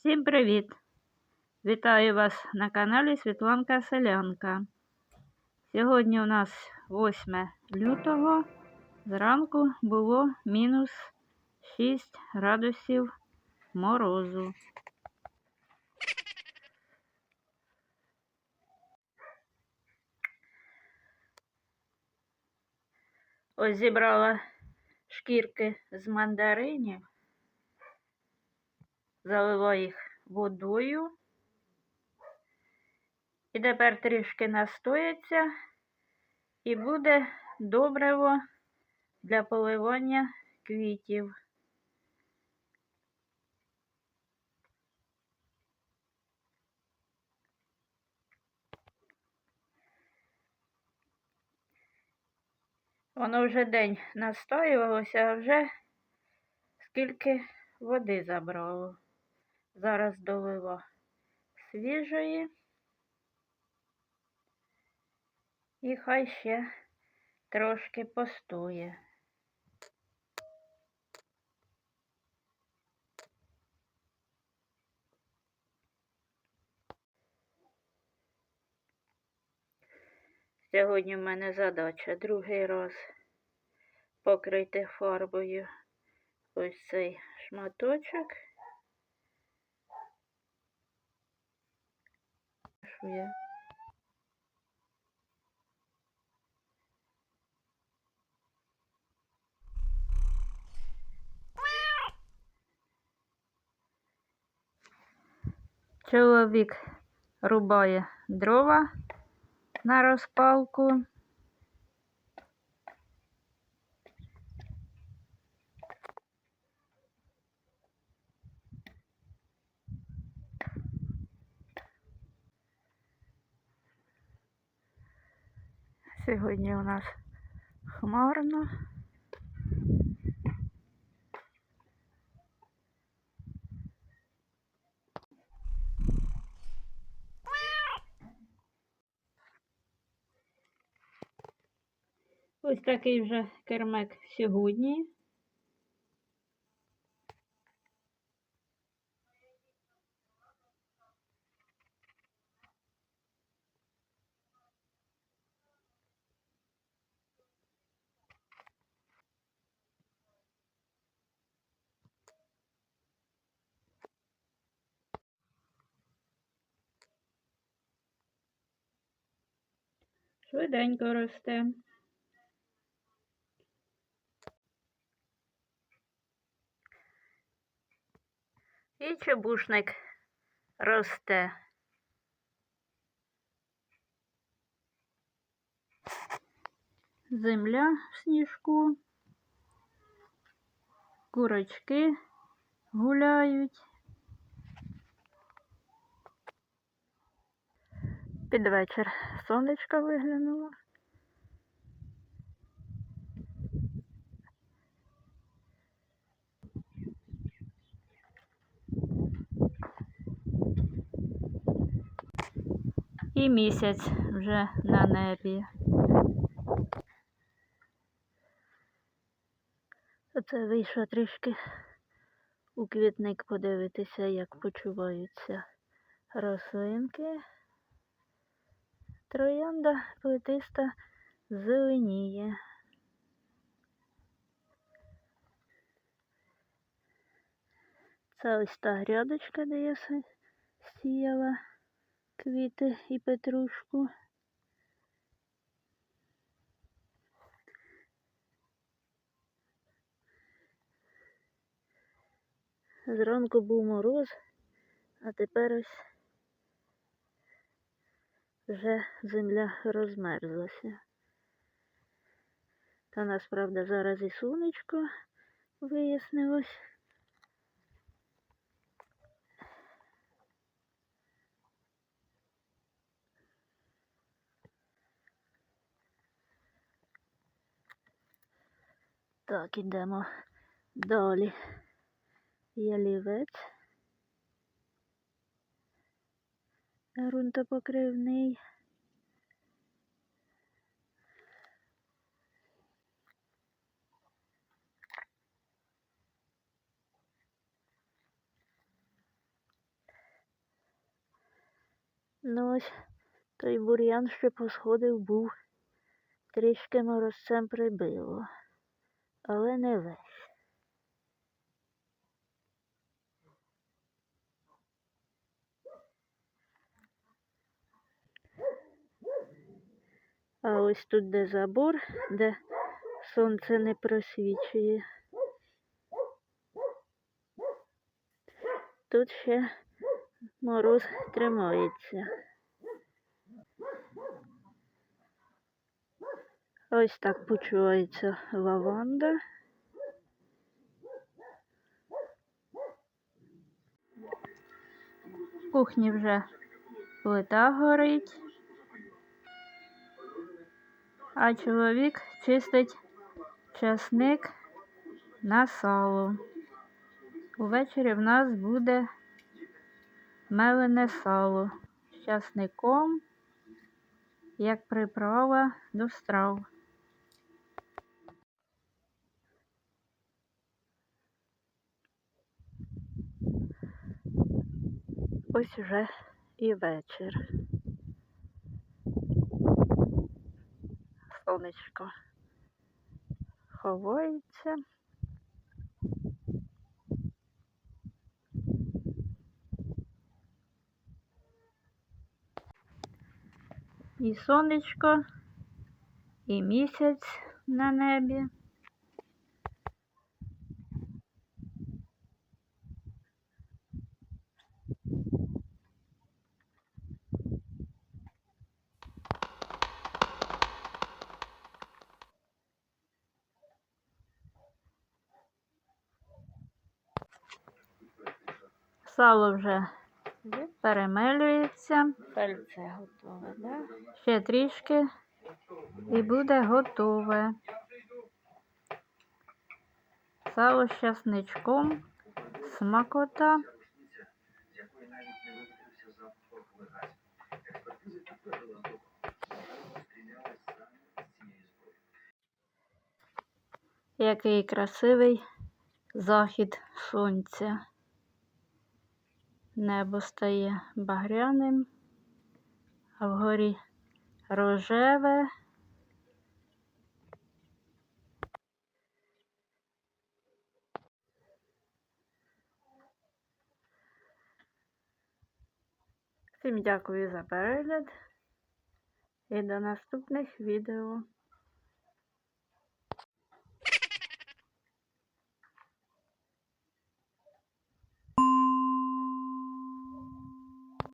Всім привіт! Вітаю вас на каналі Світланка Селянка. Сьогодні у нас 8 лютого. Зранку було мінус 6 градусів морозу. Ось зібрала шкірки з мандаринів, залила їх водою. І тепер трішки настояться і буде добриво для поливання квітів. Воно вже день настоювалося, а вже скільки води забрало. Зараз долила свіжої. І хай ще трошки постоє. Сьогодні в мене задача другий раз покрити фарбою ось цей шматочок. Що? Чоловік рубає дрова на розпалку. Сьогодні у нас хмарно. Ось такий вже кермек сьогодні. Швиденько росте. І чебушник росте. Земля в сніжку, курочки гуляють. Під вечір сонечко виглянуло. І місяць вже на небі. Оце вийшла трішки у квітник подивитися, як почуваються рослинки. Троянда плетиста зеленіє. Це ось та грядочка, де я сіяла квіти і петрушку. Зранку був мороз, а тепер ось вже земля розмерзлася. Та насправді зараз і сонечко вияснилось. Так, ідемо далі. Ялівець. грунтопокривний. Ну ось той бур'ян, що посходив, був, трішки морозцем прибило, але не весь. А ось тут, де забор, де сонце не просвічує. Тут ще мороз тримається. Ось так почувається лаванда. В кухні вже плита горить, а чоловік чистить часник на сало. Увечері в нас буде мелене сало з часником, як приправа до страв. Ось вже і вечір. Сонечко ховається. І сонечко, і місяць на небі. Сало вже перемелюється. Пальце готове, да? Ще трішки і буде готове. Сало з часничком, смакота. Який красивий захід сонця. Небо стає багряним, а вгорі рожеве. Всім дякую за перегляд і до наступних відео.